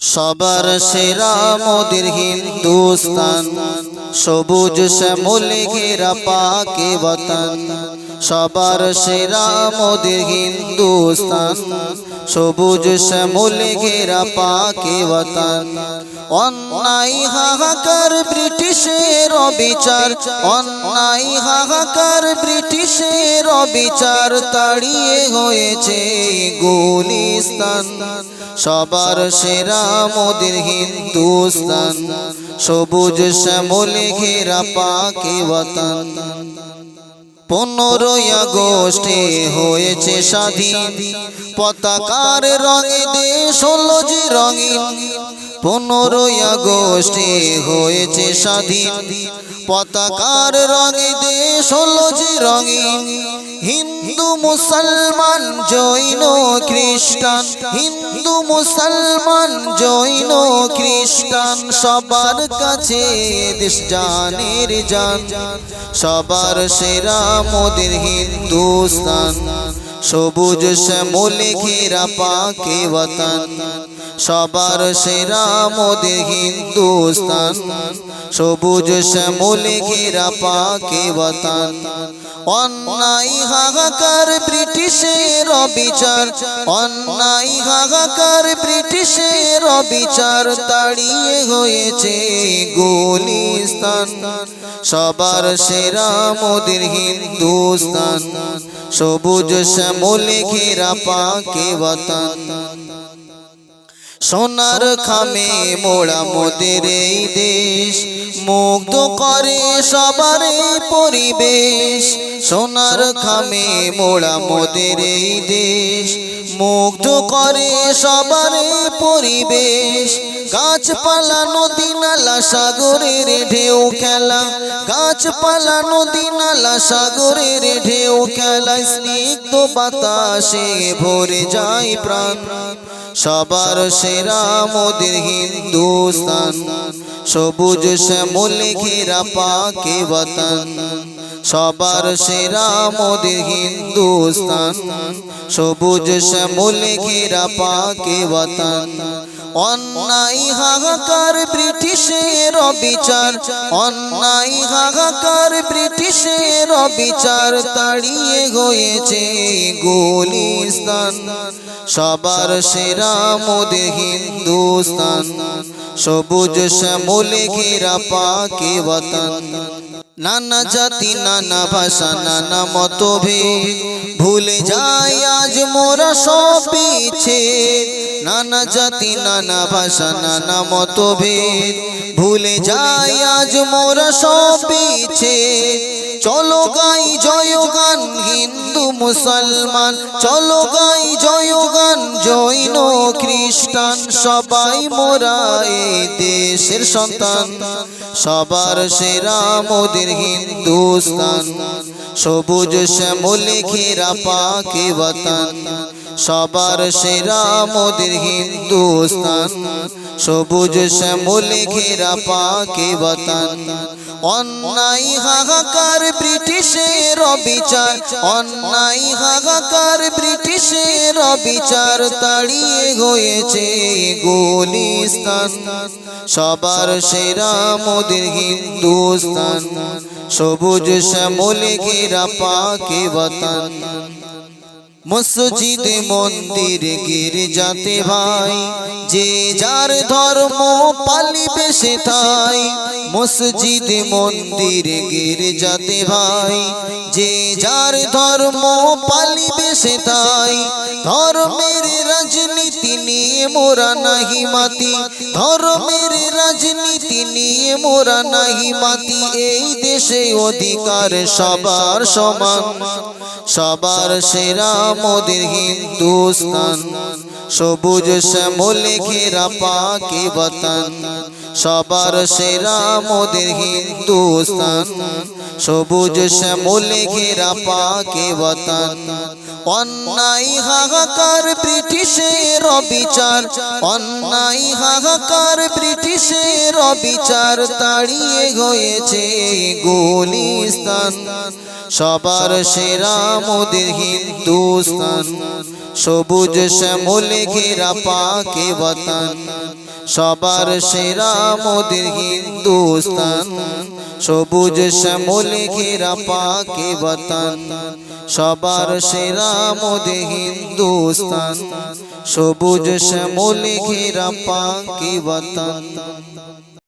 সবার সেরা মোদের হিন্দুস্তান। সবুজ শ্যামল ঘেরা পাকে বতন। সবার সেরা মোদের হিন্দুস্তান। সবুজ শ্যামল ঘেরা পাকে বতন। অন্যায় হাহাকার ব্রিটিশের অবিচার। অন্যায় হাহাকার ব্রিটিশের অবিচার তাড়িয়ে হয়েছে গুলিস্তান। সবার সেরা মোদের হিন্দুস্তান। সবুজ শ্যামল ঘেরা পাকে বতন। পনেরোই আগস্টে হয়েছে স্বাধীন। পতাকার রঙে দেশ হলো যে রঙিন। পনেরোই আগস্টে হয়েছে স্বাধীন। পতাকার রঙে দেশ হলো যে রঙিন হিন্দু, মুসলমান, জৈন, খ্রিস্টান। হিন্দু, মুসলমান, জৈন, খ্রিস্টান, সবার কাছে দেশ জানের জান। সবার সেরা মোদের হিন্দুস্তান। সবুজ শ্যামল ঘেরা পাকে বতন সবার সেরা মোদের হিন্দুস্তান। সবুজ শ্যামল ঘেরা পাকে বতন অন্যায় হাহাকার ব্রিটিশের অবিচার। অন্যায় হাহাকার ব্রিটিশের অবিচার তাড়িয়ে হয়েছে গুলিস্তান। সবার সেরা মোদের হিন্দুস্তান। সবুজ শ্যামল ঘেরা পাকে বতন। সোনার খামে মোড়া মোদের এই দেশ মুগ্ধ করে সবার পরিবেশ। সোনার খামে মোড়া মোদের এই দেশ। মুগ্ধ করে সবার পরিবেশ। গাছপালা, নদী, নালা, সাগরের ঢেউ খেলা। গাছপালা, নদী, নালা, সাগরের ঢেউ খেলা। স্নিগ্ধ বাতাসে ভরে যায় প্রাণ। সবার সেরা মোদের হিন্দুস্তান। সবুজ শ্যামল ঘেরা পাকে বতন। সবার সেরা মোদের হিন্দুস্তান। সবুজ শ্যামল ঘেরা পাকে বতন। অন্যায় হাহাকার ব্রিটিশের বিচার অন্যায় হাহাকার ব্রিটিশের অবিচার তাড়িয়ে হয়েছে গুলিস্তান। সবার সেরা মোদের হিন্দুস্তান। সবুজ শ্যামল ঘেরা পাকে বতন। নানা জাতি নানা ভাষা নানা মতভেদ। ভুলে যাই আজ মোরা সব পিছে। নানা জাতি নানা ভাষা নানা মতভেদ। ভুলে যাই আজ মোরা সব পিছে। চলো গাই জয়গান হিন্দু মুসলমান, চলো গাই জয় গান, জৈন খ্রিস্টান, সবাই মোরা এই দেশের সন্তান। সবার সেরা মোদের হিন্দুস্তান, সবুজ শ্যামলে ঘেরা পাকে বতন। সবার সেরা মোদের হিন্দুস্তান। সবুজ শ্যামল ঘেরা পাকে বতন। অন্যায় হাহাকার ব্রিটিশের অবিচার। অন্যায় হাহাকার ব্রিটিশের অবিচার তাড়িয়ে হয়েছে গুলিস্তান। সবার সেরা মোদের হিন্দুস্তান। সবুজ শ্যামল ঘেরা পাকে বতন। মসজিদ মন্দির গির্জাতে ভাই যে যার ধর্ম পালিবে সে তাই মসজিদ মন্দির গির্জাতে ভাই যে যার ধর্ম পালিবে সে তাই ধর্মের রাজনীতি নিয়ে মোরা নাহি মাতি। ধর্মের রাজনীতি নিয়ে মোরা নাহি মাতি। এই দেশে অধিকার সবার সমান। সবার সেরা মোদের হিন্দুস্তান। সবুজ শ্যামল ঘেরা পাকে বতন। সবার সেরা মোদের হিন্দুস্তান। সবুজ শ্যামল ঘেরা পাকে বতন। অন্যায় হাহাকার ব্রিটিশের অবিচার। অন্যায় হাহাকার ব্রিটিশের অবিচার। তাড়িয়ে হয়েছে গুলিস্তান। সবার সেরা মোদের হিন্দুস্তান সবুজ শ্যামলে ঘেরা পাকে বতন। সবার সেরা মোদের হিন্দুস্তান সবুজ শ্যামলে ঘেরা পাকে বতন। সবার সেরা মোদের হিন্দুস্তান সবুজ শ্যামলে ঘেরা পাকে বতন।